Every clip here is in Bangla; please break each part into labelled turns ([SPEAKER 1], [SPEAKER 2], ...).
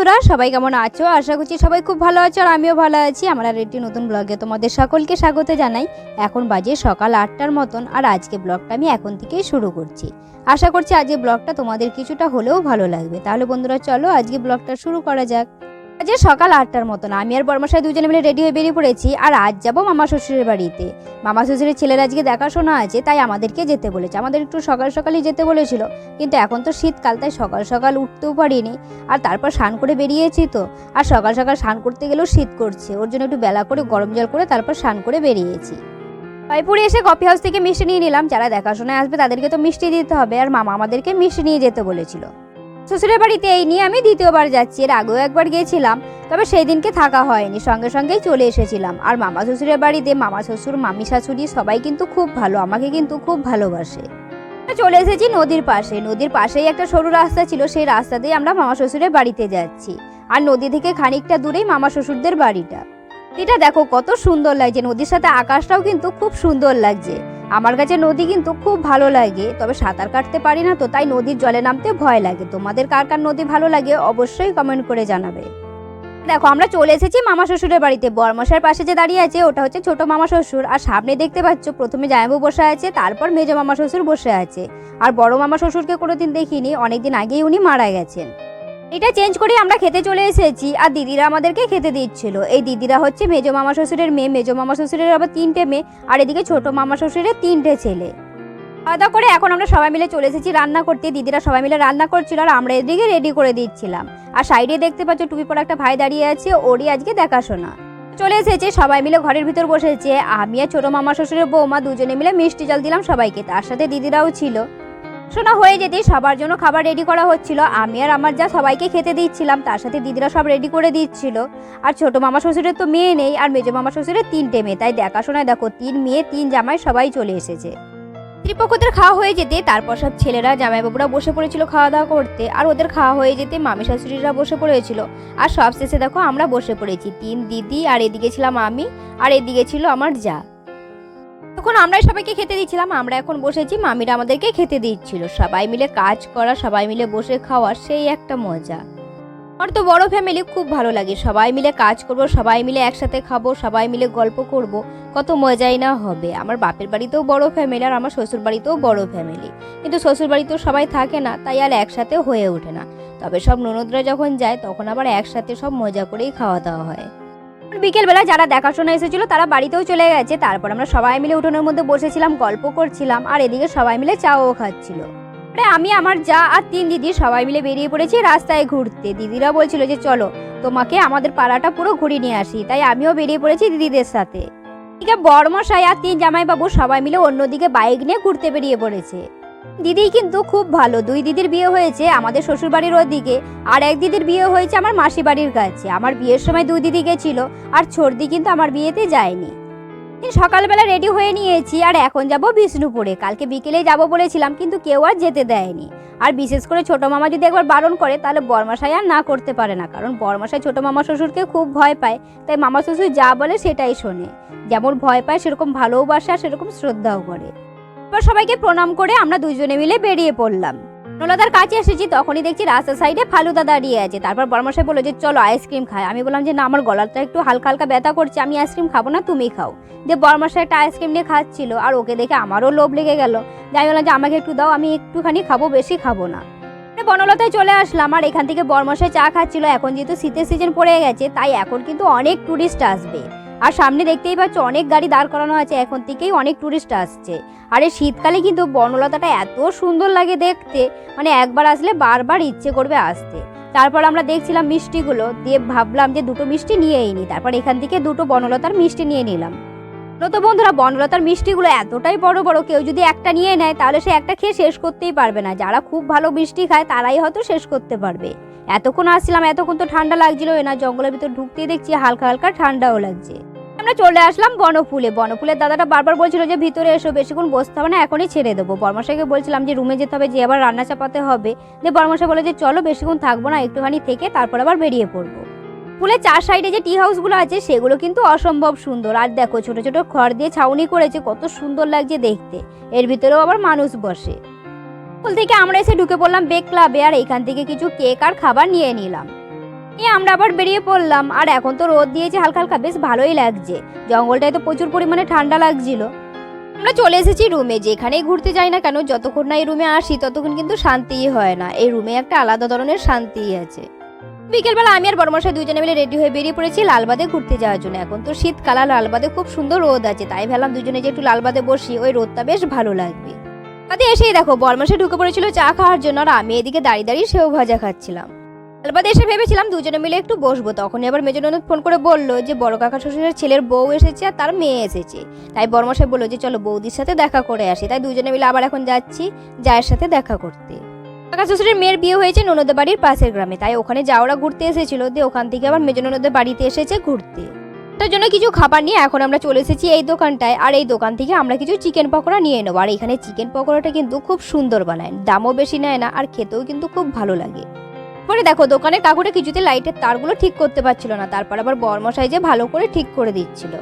[SPEAKER 1] বন্ধুরা, সবাই কেমন আছো? আশা করছি সবাই খুব ভালো আছো আর আমিও ভালো আছি। আমার আর একটি নতুন ব্লগে তোমাদের সকলকে স্বাগত জানাই। এখন বাজে সকাল আটটার মতন আর আজকে ব্লগটা আমি এখন থেকেই শুরু করছি। আশা করছি আজকে ব্লগটা তোমাদের কিছুটা হলেও ভালো লাগবে। তাহলে বন্ধুরা চলো আজকে ব্লগটা শুরু করা যাক। আজকে সকাল আটটার মতন আমি আর বর্মাশাই দুজনে মিলে রেডি হয়ে বেরিয়ে পড়েছি, আর আজ যাব মামা শ্বশুরের বাড়িতে। মামা শ্বশুরের ছেলের আজকে দেখাশোনা আছে, তাই আমাদেরকে যেতে বলেছে। আমাদের একটু সকাল সকালই যেতে বলেছিল, কিন্তু এখন তো শীতকাল, তাই সকাল সকাল উঠতেও পারিনি। আর তারপর স্নান করে বেরিয়েছি তো, আর সকাল সকাল স্নান করতে গেলেও শীত করছে। ওর জন্য একটু বেলা করে গরম জল করে তারপর স্নান করে বেরিয়েছি। জয়পুরে এসে কফি হাউস থেকে মিষ্টি নিয়ে নিলাম। যারা দেখাশোনায় আসবে তাদেরকে তো মিষ্টি দিতে হবে, আর মামা আমাদেরকে মিষ্টি নিয়ে যেতে বলেছিল। শ্বশুরের বাড়িতে এই নিয়ে আমি দ্বিতীয়বার যাচ্ছি, এর আগেও একবার গিয়েছিলাম, তবে সেই দিনকে থাকা হয়নি, সঙ্গে সঙ্গেই চলে এসেছিলাম। আর মামা শ্বশুরের বাড়িতে মামা শ্বশুর, মামি শাশুড়ি সবাই কিন্তু খুব ভালো, আমাকে কিন্তু খুব ভালোবাসে। চলে এসেছি নদীর পাশে, নদীর পাশেই একটা সরু রাস্তা ছিল, সেই রাস্তা দিয়ে আমরা মামা শ্বশুরের বাড়িতে যাচ্ছি। আর নদী থেকে খানিকটা দূরেই মামা শ্বশুরদের বাড়িটা। এটা দেখো কত সুন্দর লাগছে, নদীর সাথে আকাশটাও কিন্তু খুব সুন্দর লাগছে। আমার কাছে নদী কিন্তু খুব ভালো লাগে, তবে সাঁতার কাটতে পারি না তো, তাই নদীর জলে নামতে ভয় লাগে। তোমাদের কার কার নদী ভালো লাগে অবশ্যই কমেন্ট করে জানাবে। দেখো, আমরা চলে এসেছি মামা শ্বশুরের বাড়িতে। বরমশার পাশে যে দাঁড়িয়ে আছে, ওটা হচ্ছে ছোট মামা শ্বশুর। আর সামনে দেখতে পাচ্ছ, প্রথমে জামাইবু বসে আছে, তারপর মেজো মামা শ্বশুর বসে আছে। আর বড় মামা শ্বশুরকে কোনোদিন দেখিনি, অনেকদিন আগেই উনি মারা গেছেন। এটা চেঞ্জ করে আমরা খেতে চলে এসেছি। আর দিদিরা আমাদেরকে খেতে দিচ্ছিল। এই দিদিরা হচ্ছে মেজো মামা শ্বশুরের মেয়ে। মেজো মামা শ্বশুরের আবার তিনটে মেয়ে। আর এদিকে ছোট মামা শ্বশুরের তিনটে ছেলে। খাওয়া করে এখন আমরা সবাই মিলে চলে এসেছি রান্না করতে। দিদিরা সবাই মিলে রান্না করছিল আর আমরা এদিকে রেডি করে দিচ্ছিলাম। আর সাইডে দেখতে পাচ্ছ টুপি পরা একটা ভাই দাঁড়িয়ে আছে। ওরই আজকে দেখাশোনা। চলে এসেছে, সবাই মিলে ঘরের ভিতর বসেছে। আমি আর ছোট মামা শ্বশুরের বৌমা দুজনে মিলে মিষ্টি জল দিলাম সবাইকে। তার সাথে দিদিরাও ছিল। শোনা হয়ে যেতে সবার জন্য খাবার রেডি করা হচ্ছিল। আমি আর আমার যা সবাইকে খেতে দিচ্ছিলাম, তার সাথে দিদিরা সব রেডি করে দিচ্ছিল। আর ছোট মামা শ্বশুরের তো মেয়ে নেই, আর মেজো মামা শ্বশুরের তিনটে মেয়ে, তাই দেখাশোনায় দেখো, তিন মেয়ে, তিন জামাই সবাই চলে এসেছে। ত্রিপক্ষদের খাওয়া হয়ে যেতে, তারপর সব ছেলেরা, জামাইবাবুরা বসে পড়েছিল খাওয়া দাওয়া করতে। আর ওদের খাওয়া হয়ে যেতে মামি শাশুড়িরা বসে পড়েছিল। আর সব শেষে দেখো আমরা বসে পড়েছি, তিন দিদি, আর এদিকে ছিলাম আমি, আর এদিকে ছিল আমার যা। তখন আমরাই সবাইকে খেতে দিচ্ছিলাম, আমরা এখন বসেছি, মামিরা আমাদেরকে খেতে দিচ্ছিল। সবাই মিলে কাজ করা, সবাই মিলে বসে খাওয়া, সেই একটা মজা। আমার তো বড় ফ্যামিলি খুব ভালো লাগে। সবাই মিলে কাজ করব, সবাই মিলে একসাথে খাব, সবাই মিলে গল্প করব, কত মজাই না হবে। আমার বাপের বাড়িতেও বড় ফ্যামিলি আর আমার শ্বশুর বাড়িতেও বড় ফ্যামিলি কিন্তু শ্বশুর বাড়িতেও সবাই থাকে না, তাই আর একসাথে হয়ে ওঠে না। তবে সব ননদরা যখন যায়, তখন আবার একসাথে সব মজা করেই খাওয়া দাওয়া হয়। বিকেলবেলা যারা দেখাশোনা এসেছিল, তারা বাড়িতেও চলে গেছে। তারপর আমরা সবাই মিলে উঠোনের মধ্যে বসেছিলাম, গল্প করছিলাম, আর এদিকে সবাই মিলে চাও খাচ্ছিল। আমি, আমার যা আর তিন দিদি সবাই মিলে বেরিয়ে পড়েছি রাস্তায় ঘুরতে। দিদিরা বলছিল যে, চলো, তোমাকে আমাদের পাড়াটা পুরো ঘুরিয়ে নিয়ে আসি। তাই আমিও বেরিয়ে পড়েছি দিদিদের সাথে। এদিকে বড়মশাই আর তিন জামাইবাবু সবাই মিলে অন্যদিকে বাইক নিয়ে ঘুরতে বেরিয়ে পড়েছে। দিদি কিন্তু খুব ভালো। দুই দিদির বিয়ে হয়েছে আমাদের শ্বশুর বাড়ির ওদিকে, আর এক দিদির বিয়ে হয়েছে আমার মাসি বাড়ির কাছে। আমার বিয়ের সময় দুই দিদি গেছিল, আর ছর্দি কিন্তু আমার বিয়েতে যায়নি। সকালবেলা রেডি হয়ে নিয়েছি, আর এখন যাব বিষ্ণুপুরে। কালকে বিকেলে যাব বলেছিলাম, কিন্তু কেউ আর যেতে দেয়নি। আর বিশেষ করে ছোট মামা যদি একবার বারণ করে, তাহলে বরমাসাই আর না করতে পারে না, কারণ বরমাসাই ছোট মামা শ্বশুরকে খুব ভয় পায়, তাই মামা শ্বশুর যা বলে সেটাই শোনে। যেমন ভয় পায়, সেরকম ভালোবাসে, সেরকম শ্রদ্ধাও করে। এবার সবাইকে প্রণাম করে আমরা দুজনে মিলে বেরিয়ে পড়লাম। নলাদার কাছে এসেছি, তখনই দেখছি রাস্তার সাইডে ফালুদা দাঁড়িয়ে আছে। তারপর বর্মশাই বলল যে, চলো আইসক্রিম খাই। আমি বললাম যে, না, আমার গলাটা একটু হালকা হালকা ব্যথা করছে, আমি আইসক্রিম খাব না, তুমি খাও। যে, বর্মশাই একটা আইসক্রিম নিয়ে খাচ্ছিল, আর ওকে দেখে আমারও লোভ লেগে গেল। যে, আমি বললাম যে, আমাকে একটু দাও, আমি একটুখানি খাব, বেশি খাব না। বনলতায় চলে আসলাম, আর এখান থেকে বর্মশাই চা খাচ্ছিল। এখন যেহেতু শীতের সিজন পড়ে গেছে, তাই এখন কিন্তু অনেক টুরিস্ট আসবে। আর সামনে দেখতেই পাচ্ছ, অনেক গাড়ি দাঁড় করানো আছে। এখন থেকেই অনেক টুরিস্ট আসছে। আর এই শীতকালে কিন্তু বনলতাটা এত সুন্দর লাগে দেখতে। মানে একবার আসলে বারবার ইচ্ছে করবে আসতে। তারপর আমরা দেখছিলাম মিষ্টিগুলো। দিয়ে ভাবলাম যে দুটো মিষ্টি নিয়েই নি। তারপর এখান থেকে দুটো বনলতার মিষ্টি নিয়ে নিলাম। তো বন্ধুরা, বনলতার মিষ্টিগুলো এতটাই বড় বড়, কেউ যদি একটা নিয়ে নেয়, তাহলে সে একটা খেয়ে শেষ করতেই পারবে না। যারা খুব ভালো মিষ্টি খায়, তারাই হয়তো শেষ করতে পারবে। এতক্ষণ আসছিলাম, এতক্ষণ তো ঠান্ডা লাগছিল। না, জঙ্গলের ভিতর ঢুকতেই দেখছি হালকা হালকা ঠান্ডাও লাগছে। আমরা চলে আসলাম বনফুলে। বনফুলের দাদাটা বারবার বলছিল যে, ভিতরে এসো, বেশিক্ষণ বসতে হবে না, এখনই ছেড়ে দেবো। বর্মশাইকে বলছিলাম যে, রুমে যেতে হবে যে আবার রান্না চাপাতে হবে। যে বর্মশাই বলে যে, চলো, বেশিক্ষণ থাকব না, একটুখানি থেকে তারপর আবার বেরিয়ে পড়ব। ফুলের চার সাইডে যে টি হাউসগুলো আছে, সেগুলো কিন্তু অসম্ভব সুন্দর। আর দেখো, ছোট ছোট খড় দিয়ে ছাউনি করেছে, কত সুন্দর লাগছে দেখতে। এর ভিতরেও আবার মানুষ বসে। ফুল থেকে আমরা এসে ঢুকে পড়লাম বেক ক্লাবে, আর এখান থেকে কিছু কেক আর খাবার নিয়ে নিলাম। নিয়ে আমরা আবার বেরিয়ে পড়লাম, আর এখন তো রোদ দিয়েছে হালকা হালকা বেশ ভালোই লাগছে। জঙ্গলটায় তো প্রচুর পরিমাণে ঠান্ডা লাগছিল। আমরা চলে এসেছি রুমে, যেখানেই ঘুরতে যাই না কেন, যতক্ষণ না এই রুমে আসি, ততক্ষণ কিন্তু শান্তিই হয় না। এই রুমে একটা আলাদা ধরনের শান্তিই আছে। বিকেলবেলা আমি আর বড়মশাই দুজনে মিলে রেডি হয়ে বেরিয়ে পড়েছি লালবাদে ঘুরতে যাওয়ার জন্য। এখন তো শীতকাল লালবাদে খুব সুন্দর রোদ আছে, তাই ভাবলাম দুজনে যে একটু লালবাদে বসি, ওই রোদটা বেশ ভালো লাগবে। তাতে এসেই দেখো, বরমাসে ঢুকে পড়েছিল চা খাওয়ার জন্য আর আমি এদিকে দাঁড়িয়ে দাঁড়িয়ে সেও ভাজা খাচ্ছিলাম। লালবাদে এসে ভেবেছিলাম দুজনে মিলে একটু বসবো। তখনই আবার মেজননদ ফোন করে বলল যে, বড় কাকা শ্বশুরের ছেলের বউ এসেছে আর তার মেয়ে এসেছে। তাই বর্মশাই বলল যে, চলো বৌদির সাথে দেখা করে আসি। তাই দুজনে মিলে আবার এখন যাচ্ছি জায়ের সাথে দেখা করতে। কাকা শ্বশুরের মেয়ের বিয়ে হয়েছে ননদের বাড়ির পাশের গ্রামে। তাই ওখানে যাওয়ারা ঘুরতে এসেছিল। দিয়ে ওখান থেকে আবার মেজ ননদের বাড়িতে এসেছে ঘুরতে। তার জন্য কিছু খাবার নিয়ে এখন আমরা চলে এসেছি এই দোকানটায়। আর এই দোকান থেকে আমরা কিছু চিকেন পকোড়া নিয়ে নেব। আর এখানে চিকেন পকোড়াটা কিন্তু খুব সুন্দর বানায়। দামও বেশি নেয় না আর খেতেও কিন্তু খুব ভালো লাগে। পরে দেখো, দোকানের কাকুটা কিছুতে লাইটের তারগুলো ঠিক করতে পারছিল না। তারপর আবার বর্মশাই যে ভালো করে ঠিক করে দিচ্ছিল।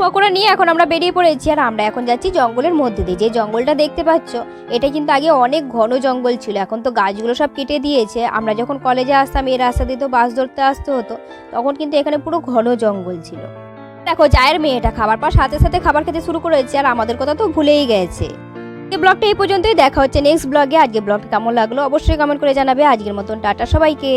[SPEAKER 1] পকোড়া নিয়ে এখন আমরা বেরিয়ে পড়েছি আর আমরা এখন যাচ্ছি জঙ্গলের মধ্যে দিয়ে। যে জঙ্গলটা দেখতে পাচ্ছ, এটা কিন্তু আগে অনেক ঘন জঙ্গল ছিল। এখন তো গাছগুলো সব কেটে দিয়েছে। আমরা যখন কলেজে আসতাম, এই রাস্তা দিয়ে তো বাস ধরতে আসতে হতো। তখন কিন্তু এখানে পুরো ঘন জঙ্গল ছিল। দেখো চায়ের মেয়েটা খাবার পর সাথে সাথে খাবার খেতে শুরু করেছে আর আমাদের কথা তো ভুলেই গেছে। এই ব্লগটা এই পর্যন্তই। দেখা হচ্ছে নেক্সট ব্লগে আজকে ব্লগটা কেমন লাগল অবশ্যই কমেন্ট করে জানাবে। আজকের মতন, টাটা সবাইকে।